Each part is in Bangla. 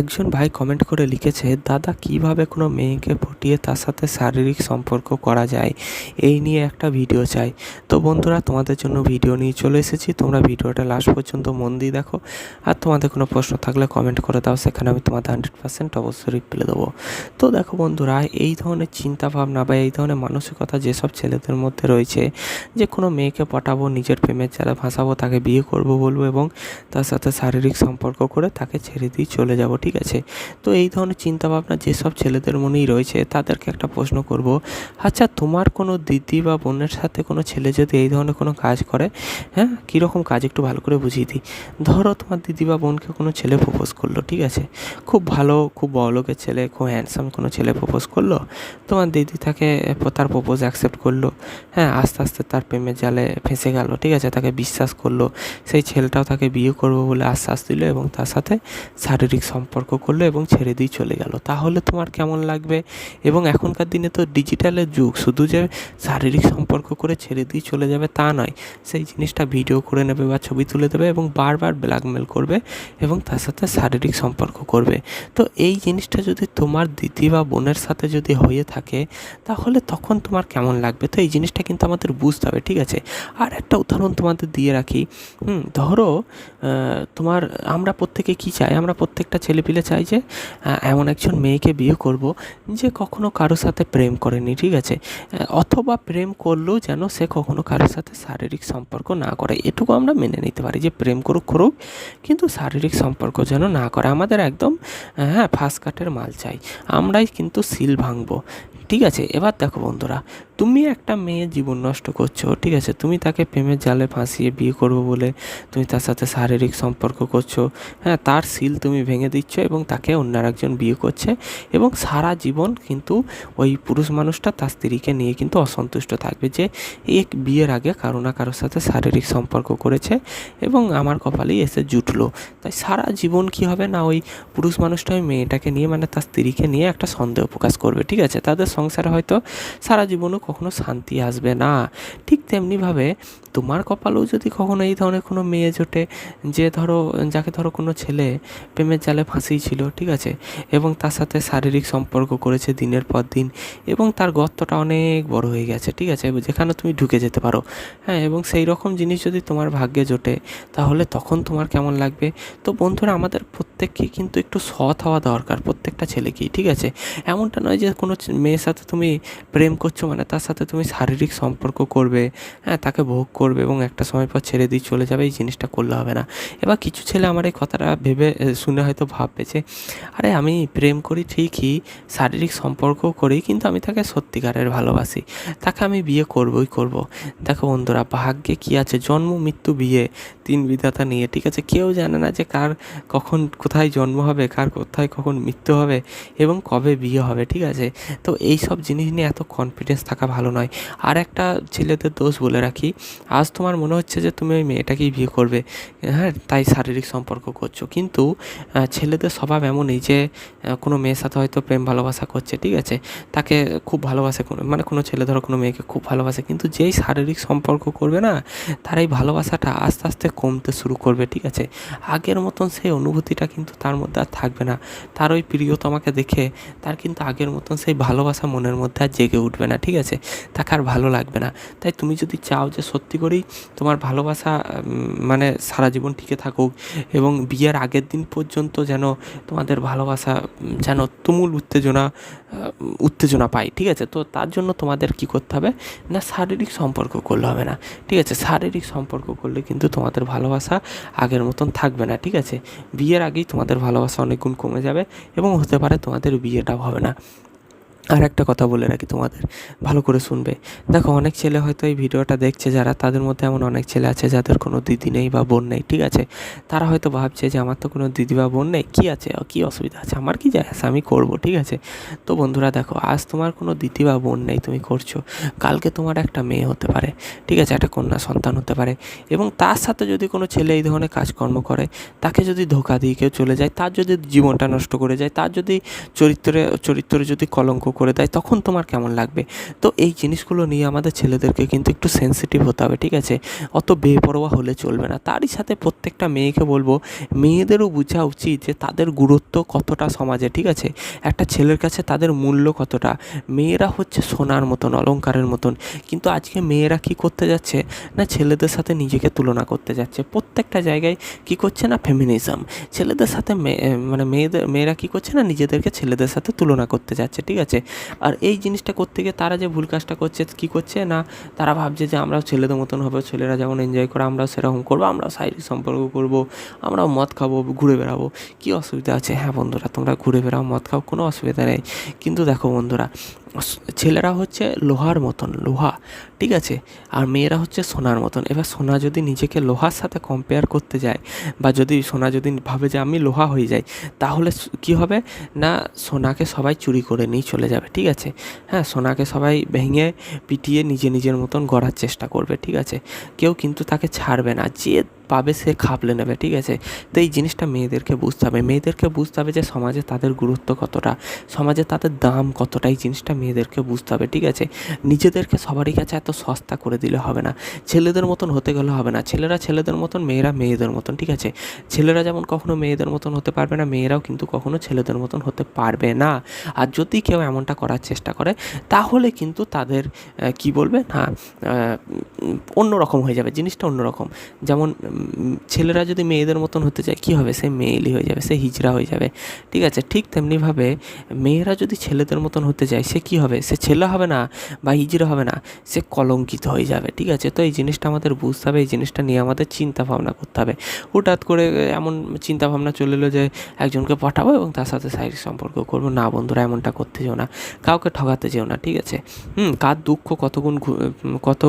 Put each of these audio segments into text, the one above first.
একজন ভাই কমেন্ট করে লিখেছে, দাদা, কীভাবে কোনো মেয়েকে পটিয়ে তার সাথে শারীরিক সম্পর্ক করা যায়? এই নিয়ে একটা ভিডিও চাই। তো বন্ধুরা, তোমাদের জন্য ভিডিও নিয়ে চলে এসেছি। তোমরা ভিডিওটা লাস্ট পর্যন্ত মন দিয়ে দেখো। আর তোমাদের কোনো প্রশ্ন থাকলে কমেন্ট করে দাও, সেখানে আমি তোমাদের হান্ড্রেড পার্সেন্ট অবশ্যই রিপ্লাই দেবো। তো দেখো বন্ধুরা, এই ধরনের চিন্তা ভাবনা বা এই ধরনের মানসিকতা যেসব ছেলেদের মধ্যে রয়েছে, যে কোনো মেয়েকে পটাবো, নিজের প্রেমের জালে ভাসাবো, তাকে বিয়ে করব, বলব এবং তার সাথে শারীরিক সম্পর্ক করে তাকে ছেড়ে দিয়ে চলে যাব ঠিক আছে? তো এই ধরনের চিন্তাভাবনা যেসব ছেলেদের মনেই রয়েছে, তাদেরকে একটা প্রশ্ন করব আচ্ছা তোমার কোনো দিদি বা বোনের সাথে কোনো ছেলে যদি এই ধরনের কোনো কাজ করে হ্যাঁ? কীরকম কাজ? একটু ভালো করে বুঝিয়ে দিই। ধরো তোমার দিদি বা বোনকে কোনো ছেলে প্রপোজ করল, ঠিক আছে? খুব ভালো, খুব বড়লোকের ছেলে, খুব হ্যান্ডসাম কোনো ছেলে প্রপোজ করল, তোমার দিদি তাকে তার প্রপোজ অ্যাকসেপ্ট করল হ্যাঁ? আস্তে আস্তে তার প্রেমের জালে ফেঁসে গেল, ঠিক আছে? তাকে বিশ্বাস করল, সেই ছেলেটাও তাকে বিয়ে করব বলে আশ্বাস দিল এবং তার সাথে শারীরিক সম্পর্ক করল এবং ছেড়ে দিয়ে চলে গেল। তাহলে তোমার কেমন লাগবে? এবং এখনকার দিনে তো ডিজিটালের যুগ, শুধু যে শারীরিক সম্পর্ক করে ছেড়ে দিয়ে চলে যাবে তা নয়, সেই জিনিসটা ভিডিও করে নেবে বা ছবি তুলে দেবে এবং বারবার ব্ল্যাকমেল করবে এবং তার সাথে শারীরিক সম্পর্ক করবে। তো এই জিনিসটা যদি তোমার দিদি বা বোনের সাথে যদি হয়ে থাকে, তাহলে তখন তোমার কেমন লাগবে? তো এই জিনিসটা কিন্তু আমাদের বুঝতে হবে, ঠিক আছে? আর একটা উদাহরণ তোমাদের দিয়ে রাখি। হুম, ধরো তোমার আমরা প্রত্যেকে কী চাই? আমরা প্রত্যেকটা ছেলেপিলে চাই যে এমন একজন মেয়েকে বিয়ে করব যে কখনো কারোর সাথে প্রেম করেনি, ঠিক আছে? অথবা প্রেম করলেও যেন সে কখনো কারোর সাথে শারীরিক সম্পর্ক না করে। এটুকু আমরা মেনে নিতে পারি যে প্রেম করুক করুক, কিন্তু শারীরিক সম্পর্ক যেন না করে। আমাদের একদম হ্যাঁ ফার্স্ট কাটের মাল চাই। আমরাই কিন্তু সিল ভাঙবো, ঠিক আছে? এবার দেখো বন্ধুরা তুমি একটা মেয়ে জীবন নষ্ট করছ, ঠিক আছে? তুমি তাকে প্রেমের জালে ফাঁসিয়ে বিয়ে করব বলে তুমি তার সাথে শারীরিক সম্পর্ক করছ হ্যাঁ তার সিল তুমি ভেঙে দিচ্ছ এবং তাকে অন্য একজন বিয়ে করছে এবং সারা জীবন কিন্তু ওই পুরুষ মানুষটা তার স্ত্রীকে নিয়ে কিন্তু অসন্তুষ্ট থাকবে যে এক বিয়ের আগে কারও না কারোর সাথে শারীরিক সম্পর্ক করেছে এবং আমার কপালেই এসে জুটলো। তাই সারা জীবন কি হবে না ওই পুরুষ মানুষটা ওই মেয়েটাকে নিয়ে মানে তার স্ত্রীকে নিয়ে একটা সন্দেহ প্রকাশ করবে, ঠিক আছে? তাদের সংসারে হয়তো সারা জীবনও কখনো শান্তি আসবে না। ঠিক তেমনিভাবে তোমার কপালেও যদি কখনো এই ধরনের কোনো মেয়ে জোটে, যে ধরো, যাকে ধরো কোনো ছেলে প্রেমের জালে ফাঁসিয়েছিল ঠিক আছে? এবং তার সাথে শারীরিক সম্পর্ক করেছে দিনের পর দিন, এবং তার গর্তটা অনেক বড় হয়ে গেছে, ঠিক আছে? যেখানে তুমি ঢুকে যেতে পারো। হ্যাঁ এবং সেই রকম জিনিস যদি তোমার ভাগ্যে জোটে, তাহলে তখন তোমার কেমন লাগবে? তো বন্ধুরা, আমাদের প্রত্যেককে কিন্তু একটু সৎ হওয়া দরকার, প্রত্যেকটা ছেলেকেই, ঠিক আছে? এমনটা নয় যে কোনো মেয়ের সাথে তুমি প্রেম করছ মানে তার সাথে তুমি শারীরিক সম্পর্ক করবে হ্যাঁ তাকে ভোগ করবে এবং একটা সময় পর ছেড়ে দিয়ে চলে যাবে, এই জিনিসটা করলে হবে না। এবার কিছু ছেলে আমার এই কথাটা ভেবে শুনে হয়তো ভাববে যে আরে, আমি প্রেম করি ঠিকই, শারীরিক সম্পর্কও করি, কিন্তু আমি তাকে সত্যিকারের ভালোবাসি। তাকে আমি বিয়ে করবই করব। দেখো বন্ধুরা, ভাগ্যে কী আছে? জন্ম, মৃত্যু, বিয়ে, তিন বিধাতা নিয়ে, ঠিক আছে? কেউ জানে না যে কার কখন কোথায় জন্ম হবে, কার কোথায় কখন মৃত্যু হবে এবং কবে বিয়ে হবে, ঠিক আছে? তো এই সব জিনিস নিয়ে এত কনফিডেন্স থাকা ভালো নয়। আর একটা ছেলেদের দোষ বলে রাখি আজ তোমার মনে হচ্ছে যে তুমি ওই মেয়েটাকেই বিয়ে করবে। হ্যাঁ তাই শারীরিক সম্পর্ক করছ। কিন্তু ছেলেদের স্বভাব এমনই যে কোনো মেয়ের সাথে হয়তো প্রেম ভালোবাসা করছে, ঠিক আছে? তাকে খুব ভালোবাসে কোনো মানে কোনো ছেলে ধরো, কোনো মেয়েকে খুব ভালোবাসে। কিন্তু যেই শারীরিক সম্পর্ক করবে না তার এই ভালোবাসাটা আস্তে আস্তে কমতে শুরু করবে, ঠিক আছে? আগের মতন সেই অনুভূতিটা কিন্তু তার মধ্যে আর থাকবে না। তার ওই প্রিয়তমাকে দেখে, তার কিন্তু আগের মতন সেই ভালোবাসা মনের মধ্যে আর জেগে উঠবে না, ঠিক আছে? তাকে আর ভালো লাগবে না। তাই তুমি যদি চাও যে সত্যি করেই তোমার ভালোবাসা মানে সারা জীবন টিকে থাকুক এবং বিয়ের আগের দিন পর্যন্ত যেন তোমাদের ভালোবাসা যেন তুমুল উত্তেজনা উত্তেজনা পায়, ঠিক আছে? তো তার জন্য তোমাদের কি করতে হবে? না, শারীরিক সম্পর্ক করলে হবে না, ঠিক আছে? শারীরিক সম্পর্ক করলে কিন্তু তোমাদের ভালোবাসা আগের মতন থাকবে না, ঠিক আছে? বিয়ের আগেই তোমাদের ভালোবাসা অনেক গুণ কমে যাবে এবং হতে পারে তোমাদের বিয়েটাও হবে না। আর একটা কথা বলে রাখি তোমাদের, ভালো করে শুনবে। দেখো, অনেক ছেলে হয়তো এই ভিডিওটা দেখছে, যারা তাদের মধ্যে এমন অনেক ছেলে আছে যাদের কোনো দিদি নেই বা বোন নেই, ঠিক আছে? তারা হয়তো ভাবছে যে আমার তো কোনো দিদি বা বোন নেই, কী আছে? কী অসুবিধা আছে? আমার কি যায় আছে? আমি করব, ঠিক আছে? তো বন্ধুরা দেখো, আজ তোমার কোনো দিদি বা বোন নেই তুমি করছ, কালকে তোমার একটা মেয়ে হতে পারে, ঠিক আছে? একটা কন্যা সন্তান হতে পারে। এবং তার সাথে যদি কোনো ছেলে এই ধরনের কাজকর্ম করে, তাকে যদি ধোকা দিয়ে কেউ চলে যায়, তার যদি জীবনটা নষ্ট করে যায়, তার যদি চরিত্রে চরিত্রে যদি কলঙ্ক করে দেয়, তখন তোমার কেমন লাগবে? তো এই জিনিসগুলো নিয়ে আমাদের ছেলেদেরকে কিন্তু একটু সেন্সিটিভ হতে হবে, ঠিক আছে? অত বেপরোয়া হলে চলবে না। তারই সাথে প্রত্যেকটা মেয়েকে বলব, মেয়েদেরও বোঝা উচিত যে তাদের গুরুত্ব কতটা সমাজে, ঠিক আছে? একটা ছেলের কাছে তাদের মূল্য কতটা? মেয়েরা হচ্ছে সোনার মতন, অলংকারের মতন। কিন্তু আজকে মেয়েরা কি করতে যাচ্ছে? না ছেলেদের সাথে নিজেকে তুলনা করতে যাচ্ছে। প্রত্যেকটা জায়গায় কি করছে না? ফেমিনিজম ছেলেদের সাথে মানে মেয়েদের মেয়েরা কি করছে না? নিজেদেরকে ছেলেদের সাথে তুলনা করতে যাচ্ছে, ঠিক আছে? আর এই জিনিসটা করতে গিয়ে তারা যে ভুল কাজটা করছে, কি করছে না, তারা ভাবছে যে আমরাও ছেলেদের মতন হবে, ছেলেরা যেমন এনজয় করে আমরাও সেরকম করব, আমরাও শারীরিক সম্পর্ক করব, আমরাও মদ খাব, ঘুরে বেড়াবো। কী অসুবিধা আছে? হ্যাঁ বন্ধুরা, তোমরা ঘুরে বেড়াও, মদ খাও, কোনো অসুবিধা নেই। কিন্তু দেখো বন্ধুরা ছেলেরা হচ্ছে লোহার মতন, লোহা, ঠিক আছে? আর মেয়েরা হচ্ছে সোনার মতন। এবার সোনা যদি নিজেকে লোহার সাথে কম্পেয়ার করতে যায় বা যদি সোনা যদি ভাবে যে আমি লোহা হয়ে যাই, তাহলে কি হবে? না, সোনাকে সবাই চুরি করে নিয়ে চলে যাবে, ঠিক আছে? হ্যাঁ সোনাকে সবাই ভেঙে পিটিয়ে নিজে নিজের মতন গড়ার চেষ্টা করবে, ঠিক আছে? কেউ কিন্তু তাকে ছাড়বে না। যে পাবে সে খাপলে নেবে, ঠিক আছে? তো এই জিনিসটা মেয়েদেরকে বুঝতে হবে। মেয়েদেরকে বুঝতে হবে যে সমাজে তাদের গুরুত্ব কতটা, সমাজে তাদের দাম কতটা, এই জিনিসটা মেয়েদেরকে বুঝতে হবে, ঠিক আছে? নিজেদেরকে সবারই কাছে এত সস্তা করে দিলে হবে না। ছেলেদের মতন হতে গেলে হবে না। ছেলেরা ছেলেদের মতন, মেয়েরা মেয়েদের মতন, ঠিক আছে? ছেলেরা যেমন কখনো মেয়েদের মতন হতে পারবে না, মেয়েরাও কিন্তু কখনো ছেলেদের মতন হতে পারবে না। আর যদি কেউ এমনটা করার চেষ্টা করে, তাহলে কিন্তু তাদের কি বলবে? না অন্যরকম হয়ে যাবে, জিনিসটা অন্যরকম। যেমন ছেলেরা যদি মেয়েদের মতন হতে চায়, কী হবে? সে মেয়েলি হয়ে যাবে, সে হিজড়া হয়ে যাবে। ঠিক আছে, ঠিক তেমনিভাবে মেয়েরা যদি ছেলেদের মতন হতে চায়, সে কী হবে? সে ছেলে হবে না বা হিজড়া হবে না, সে কলঙ্কিত হয়ে যাবে। ঠিক আছে, তো এই জিনিসটা আমাদের বুঝতে হবে, এই জিনিসটা নিয়ে আমাদের চিন্তা ভাবনা করতে হবে। হঠাৎ করে এমন চিন্তা ভাবনা চলে এলো যে একজনকে পাঠাবো এবং তার সাথে শারীরিক সম্পর্ক করব। না বন্ধুরা, এমনটা করতে যেও না, কাউকে ঠকাতে যেও না, ঠিক আছে? হুম, কার দুঃখ কত গুণ কত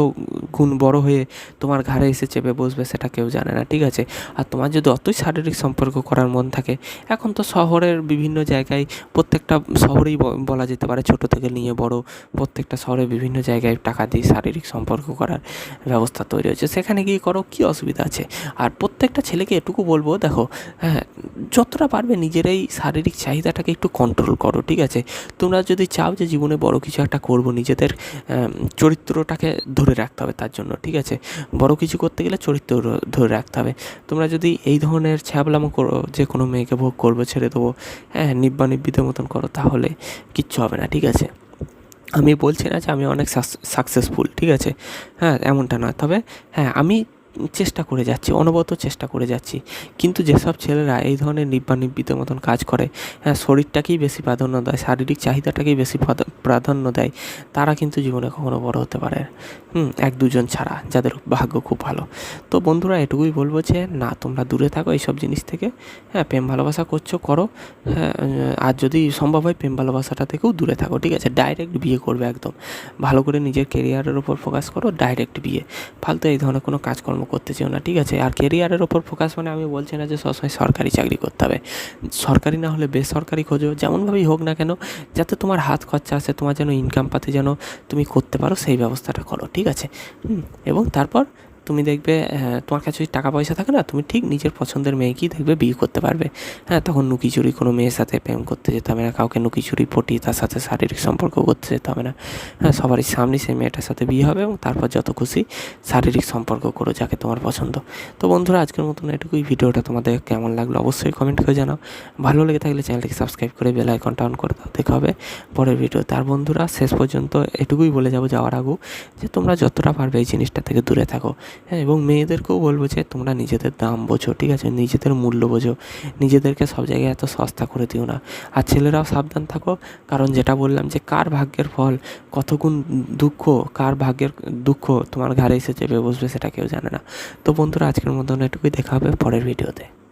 গুণ বড় হয়ে তোমার ঘাড়ে এসে চেপে বসবে, সেটা কেউ জানে না, ঠিক আছে? আর তোমার যদি অতই শারীরিক সম্পর্ক করার মন থাকে, এখন তো শহরের বিভিন্ন জায়গায় প্রত্যেকটা শহরেই বলা যেতে পারে ছোট থেকে নিয়ে বড় প্রত্যেকটা শহরে বিভিন্ন জায়গায় টাকা দিয়ে শারীরিক সম্পর্ক করার ব্যবস্থা তৈরি হয়েছে। সেখানে গিয়ে করো, কী অসুবিধা আছে? আর প্রত্যেকটা ছেলেকে এটুকু বলব, দেখো হ্যাঁ যতটা পারবে নিজের এই শারীরিক চাহিদাটাকে একটু কন্ট্রোল করো, ঠিক আছে? তোমরা যদি চাও যে জীবনে বড় কিছু একটা করব, নিজেদের চরিত্রটাকে ধরে রাখতে হবে তার জন্য, ঠিক আছে? বড় কিছু করতে গেলে চরিত্র ধরে রাখতে হবে। তোমরা যদি এই ধরনের ছ্যাবলামো করো, যে কোনো মেয়েকে ভোগ করব, ছেড়ে দেবো হ্যাঁ নিব্বা নিব্বিদের মতন করো, তাহলে কিচ্ছু হবে না, ঠিক আছে? আমি বলছি না যে আমি অনেক সাকসেসফুল ঠিক আছে? হ্যাঁ এমনটা নয়। তবে হ্যাঁ আমি চেষ্টা করে যাচ্ছি অনবত চেষ্টা করে যাচ্ছি। কিন্তু যেসব ছেলেরা এই ধরনের নিব্বা নিব্বিতের মতন কাজ করে হ্যাঁ শরীরটাকেই বেশি প্রাধান্য দেয়, শারীরিক চাহিদাটাকেই বেশি প্রাধান্য দেয়, তারা কিন্তু জীবনে কখনো বড় হতে পারে। হুম, এক দুজন ছাড়া, যাদের ভাগ্য খুব ভালো। তো বন্ধুরা, এটুকুই বলব যে, না, তোমরা দূরে থাকো এইসব জিনিস থেকে। হ্যাঁ প্রেম ভালোবাসা করছ, করো। হ্যাঁ আর যদি সম্ভব হয়, প্রেম ভালোবাসাটা থেকেও দূরে থাকো, ঠিক আছে? ডাইরেক্ট বিয়ে করবে একদম। ভালো করে নিজের কেরিয়ারের ওপর ফোকাস করো, ডাইরেক্ট বিয়ে। ফালতু এই ধরনের কোনো কাজকর্ম করতে চেও না, ঠিক আছে? আর কেরিয়ারের ওপর ফোকাস মানে আমি বলছি না যে সবসময় সরকারি চাকরি করতে হবে। সরকারি না হলে বেসরকারি খোঁজো যেমনভাবেই হোক না কেন, যাতে তোমার হাত খরচা আসে তোমার যেন ইনকাম পাতে যেন তুমি করতে পারো, সেই ব্যবস্থাটা করো, ঠিক আছে? এবং তারপর তুমি দেখবে আহ, তোমার কাছে যদি টাকা পয়সা থাকে না তুমি ঠিক নিজের পছন্দের মেয়েকেই দেখবে বিয়ে করতে পারবে। হ্যাঁ তখন নুকি চুরি কোনো মেয়ের সাথে প্রেম করতে যেতে হবে না কাউকে নুকি চুরি পটিয়ে তার সাথে শারীরিক সম্পর্ক করতে যেতে হবে না। হ্যাঁ সবারই সামনে সেই মেয়েটার সাথে বিয়ে হবে এবং তারপর যত খুশি শারীরিক সম্পর্ক করো যাকে তোমার পছন্দ। তো বন্ধুরা আজকের মতন এটুকুই। ভিডিওটা তোমাদের কেমন লাগল অবশ্যই কমেন্ট করে জানাও। ভালো লেগে থাকলে চ্যানেলটিকে সাবস্ক্রাইব করে বেল আইকনটা অন করে দাও। দেখা হবে পরের ভিডিও তার বন্ধুরা শেষ পর্যন্ত এটুকুই বলে যাব যাওয়ার আগেও যে তোমরা যতটা পারবে এই জিনিসটা থেকে দূরে থাকো। হ্যাঁ এবং মেয়েদেরকেও বলব যে তোমরা নিজেদের দাম বোঝো, ঠিক আছে? নিজেদের মূল্য বোঝো। নিজেদেরকে সব জায়গায় এত সস্তা করে দিও না। আর ছেলেরাও সাবধান থাকো, কারণ যেটা বললাম যে কার ভাগ্যের ফল কতগুণ দুঃখ, কার ভাগ্যের দুঃখ তোমার ঘাড়ে এসে চেপে বসবে সেটা কেউ জানে না। তো বন্ধুরা, আজকের মতন এটুকুই, দেখা হবে পরের ভিডিওতে।